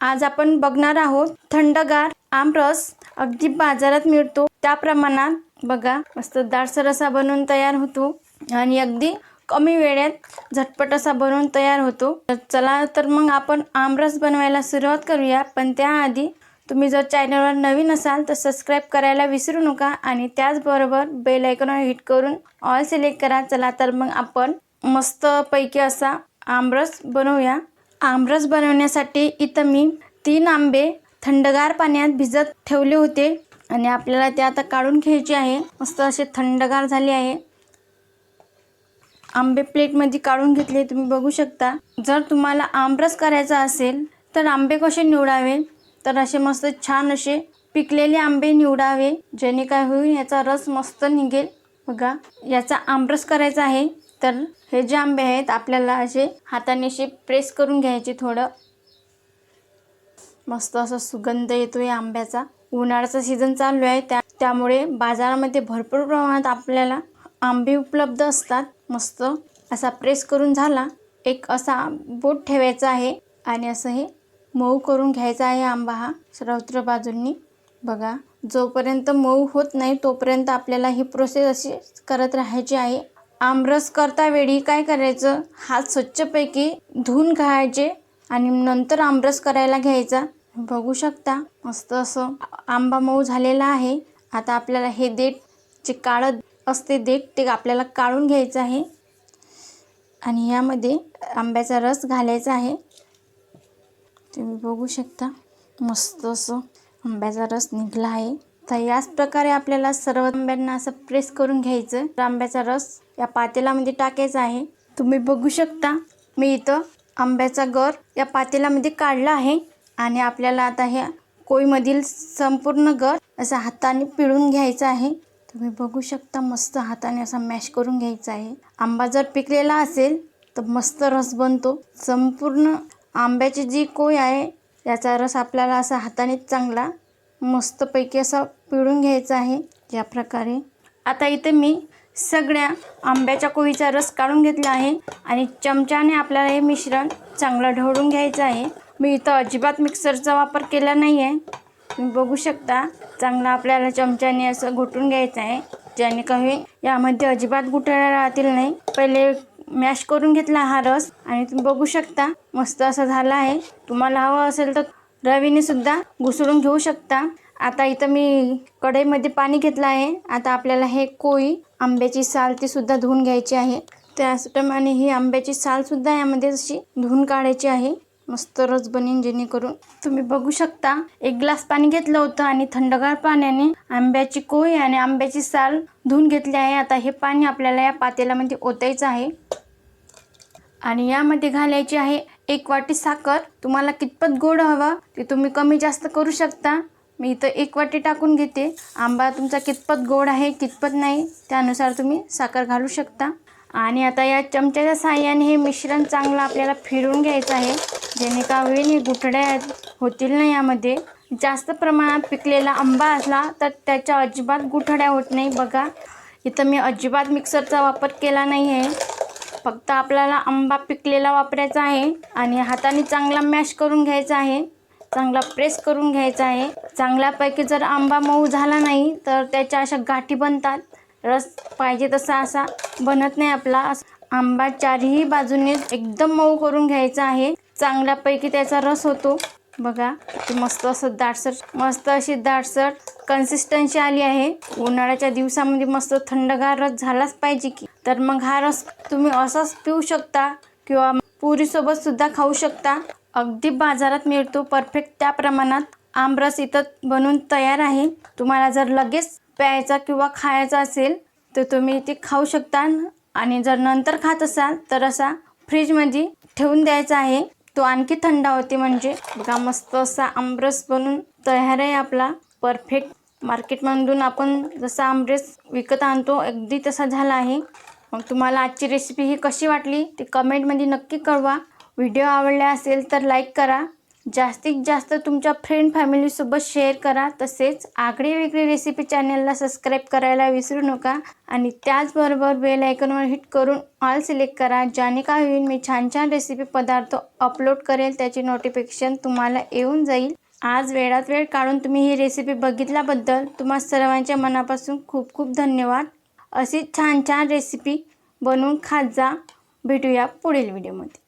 आज आपण बघणार आहोत थंडगार आमरस अगदी बाजारात मिळतो. त्या प्रमाणात बघा मस्त दाटसर असा बनवून तयार होतो. आणि अगदी कमी वेळेत झटपट असा बनवून तयार होतो. तर चला तर मग आपण आमरस बनवायला सुरुवात करूया. पण त्याआधी तुम्ही जर चॅनलवर नवीन असाल तर सबस्क्राईब करायला विसरू नका आणि त्याचबरोबर बेल आयकॉनवर हिट करून ऑल सिलेक्ट करा. चला तर मग आपण मस्तपैकी असा आमरस बनवूया. आमरस बनवण्यासाठी इथं मी तीन आंबे थंडगार पाण्यात भिजत ठेवले होते. आणि आपल्याला ते आता काढून घ्यायचे आहे. मस्त असे थंडगार झाले आहे. आंबे प्लेटमध्ये काढून घेतले. तुम्ही बघू शकता. जर तुम्हाला आमरस करायचा असेल तर आंबे कसे निवडावे? तर असे मस्त छान असे पिकलेले आंबे निवडावे. जेणे काय होईल याचा रस मस्त निघेल. बघा याचा आमरस करायचा आहे. तर हे जे आंबे आहेत आपल्याला असे हाताने असे प्रेस करून घ्यायचे थोडं. मस्त असा सुगंध येतो या आंब्याचा. उन्हाळ्याचा सीझन चालू आहे त्या त्यामुळे बाजारामध्ये भरपूर प्रमाणात आपल्याला आंबे उपलब्ध असतात. मस्त असा प्रेस करून झाला एक असा बोट ठेवायचा आहे आणि असं हे मऊ करून घ्यायचा आहे आंबा हा सर्वत्र बाजूंनी. बघा जोपर्यंत मऊ होत नाही तोपर्यंत आपल्याला ही प्रोसेस अशी करत राहायची आहे. आमरस करता वेळी काय करायचं? हात स्वच्छपैकी धुवून घालायचे आणि नंतर आमरस करायला घ्यायचा. बघू शकता मस्त असं आंबा मऊ झालेला आहे. आता आपल्याला हे देठ जे काळं असते देठ ते आपल्याला काढून घ्यायचं आहे. आणि यामध्ये आंब्याचा रस घालायचा आहे. तुम्ही बघू शकता मस्त असं आंब्याचा रस निघाला आहे. तर याच प्रकारे आपल्याला सर्व आंब्यांना असं प्रेस करून घ्यायचं. आंब्याचा रस या पातेलामध्ये टाकायचं आहे. तुम्ही बघू शकता मी इथं आंब्याचा गर या पातेल्यामध्ये काढला आहे. आणि आपल्याला आता ह्या कोळीमधील संपूर्ण गर असं हाताने पिळून घ्यायचं आहे. तुम्ही बघू शकता मस्त हाताने असा मॅश करून घ्यायचा आहे. आंबा जर पिकलेला असेल तर मस्त रस बनतो. संपूर्ण आंब्याची जी कोय आहे याचा रस आपल्याला असा हाताने चांगला मस्तपैकी असा पिळून घ्यायचा आहे. या प्रकारे आता इथे मी सगळ्या आंब्याच्या कोळीचा रस काढून घेतला आहे आणि चमच्याने आपल्याला हे मिश्रण चांगलं ढवळून घ्यायचं आहे. मी इथं अजिबात मिक्सरचा वापर केला नाही आहे तुम्ही बघू शकता चांगलं आपल्याला चमच्याने असं घोटून घ्यायचं आहे. ज्याने काही यामध्ये अजिबात गुठळ्या राहतील नाही. पहिले मॅश करून घेतला हा रस आणि तुम्ही बघू शकता मस्त असं झाला आहे. तुम्हाला हवं असेल तर रवीने सुद्धा घुसळून घेऊ शकता. आता इथं मी कढईमध्ये पाणी घेतलं आहे. आता आपल्याला हे कोळी आंब्याची साल ती सुद्धा धुवून घ्यायची आहे. त्याचप्रमाणे ही आंब्याची सालसुद्धा यामध्ये अशी धुवून काढायची आहे. मस्त रस बनेन जेणेकरून. तुम्ही बघू शकता एक ग्लास पाणी घेतलं होतं आणि थंडगार पाण्याने आंब्याची कोळी आणि आंब्याची साल धुवून घेतली आहे. आता हे पाणी आपल्याला या पातेल्यामध्ये ओतायचं आहे. आणि यामध्ये घालायची आहे एक वाटी साखर. तुम्हाला कितपत गोड हवा ते तुम्ही कमी जास्त करू शकता. मी इथं एक वाटी टाकून घेते. आंबा तुमचा कितपत गोड आहे कितपत नाही त्यानुसार तुम्ही साखर घालू शकता. आणि आता या चमच्याच्या साहाय्याने हे मिश्रण चांगलं आपल्याला फिरवून घ्यायचं आहे. जेणे का होईल हे गुठड्या होतील ना यामध्ये. जास्त प्रमाणात पिकलेला आंबा असला तर त्याच्या अजिबात गुठड्या होत नाही बघा. इथं मी अजिबात मिक्सरचा वापर केला नाही आहे. फक्त आपल्याला आंबा पिकलेला वापरायचा आहे आणि हाताने चांगला मॅश करून घ्यायचा आहे. चांगला प्रेस करून घ्यायचा आहे. चांगल्यापैकी जर आंबा मऊ झाला नाही तर त्याच्या अशा गाठी बनतात. रस पाहिजे तसा असा बनत नाही आपला. आंबा चारही बाजूने एकदम मऊ करून घ्यायचा आहे. चांगल्यापैकी त्याचा रस होतो. बघा मस्त असं दाटसर मस्त अशी दाटसर कन्सिस्टन्सी आली आहे. उन्हाळ्याच्या दिवसामध्ये मस्त थंडगार रस झालाच पाहिजे की. तर मग हा रस तुम्ही असाच पिऊ शकता किंवा पुरीसोबत सुद्धा खाऊ शकता. अगदी बाजारात मिळतो परफेक्ट त्या प्रमाणात आमरस इथं बनवून तयार आहे. तुम्हाला जर लगेच प्यायचा किंवा खायचा असेल तर तुम्ही ते खाऊ शकता. आणि जर नंतर खात असाल तर असा फ्रीजमध्ये ठेवून द्यायचा आहे. तो आणखी थंड होते म्हणजे बघा मस्त असा आमरस बनून तयार आहे आपला. परफेक्ट मार्केटमधून आपण जसा आमरस विकत आणतो अगदी तसा झाला आहे. मग तुम्हाला आजची रेसिपी ही कशी वाटली ती कमेंटमध्ये नक्की कळवा. व्हिडिओ आवडला असेल तर लाईक करा. जास्तीत जास्त तुमच्या फ्रेंड फॅमिलीसोबत शेअर करा. तसेच आगळी वेगळी रेसिपी चॅनलला सबस्क्राईब करायला विसरू नका. आणि त्याचबरोबर बेल आयकॉनवर हिट करून ऑल सिलेक्ट करा. ज्याने काय होईल मी छान छान रेसिपी पदार्थ अपलोड करेल त्याची नोटिफिकेशन तुम्हाला येऊन जाईल. आज वेळात वेळ काढून तुम्ही ही रेसिपी बघितल्याबद्दल तुम्हा सर्वांच्या मनापासून खूप खूप धन्यवाद. अशी छान छान रेसिपी बनवून खात जा. भेटूया पुढील व्हिडिओमध्ये